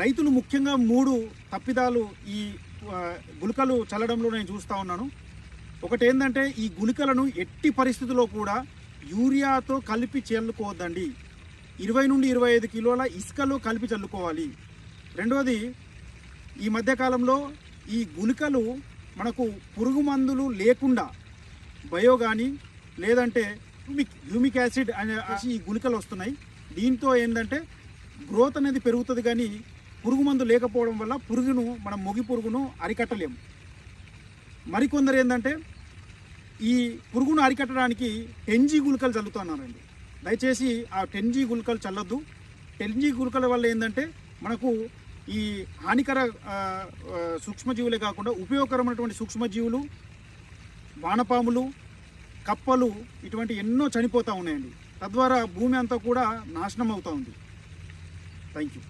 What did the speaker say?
రైతులు ముఖ్యంగా మూడు తప్పిదాలు ఈ గుళికలు చల్లడంలో నేను చూస్తూ ఉన్నాను. ఒకటి ఏంటంటే ఈ గుళికలను ఎట్టి పరిస్థితుల్లో కూడా యూరియాతో కలిపి చల్లుకోవద్దండి. ఇరవై నుండి ఇరవై ఐదు కిలోల ఇసుకలో కలిపి చల్లుకోవాలి. రెండవది ఈ మధ్యకాలంలో ఈ గుళికలు మనకు పురుగు మందులు లేకుండా బయో కానీ లేదంటే హ్యూమిక్ హ్యూమిక్ యాసిడ్ అనే ఈ గుళికలు వస్తున్నాయి. దీంతో ఏంటంటే గ్రోత్ అనేది పెరుగుతుంది కానీ పురుగు మందు లేకపోవడం వల్ల పురుగును మనం మొగి పురుగును అరికట్టలేము. మరికొందరు ఏంటంటే ఈ పురుగును అరికట్టడానికి టెన్జీ గుళికలు చల్లుతున్నారండి. దయచేసి ఆ టెన్జీ గుళికలు చల్లొద్దు. టెన్జీ గుళికల వల్ల ఏంటంటే మనకు ఈ హానికర సూక్ష్మజీవులే కాకుండా ఉపయోగకరమైనటువంటి సూక్ష్మజీవులు వానపాములు కప్పలు ఇటువంటి ఎన్నో చనిపోతూ ఉన్నాయండి. తద్వారా భూమి అంతా కూడా నాశనం అవుతూ ఉంది. Thank you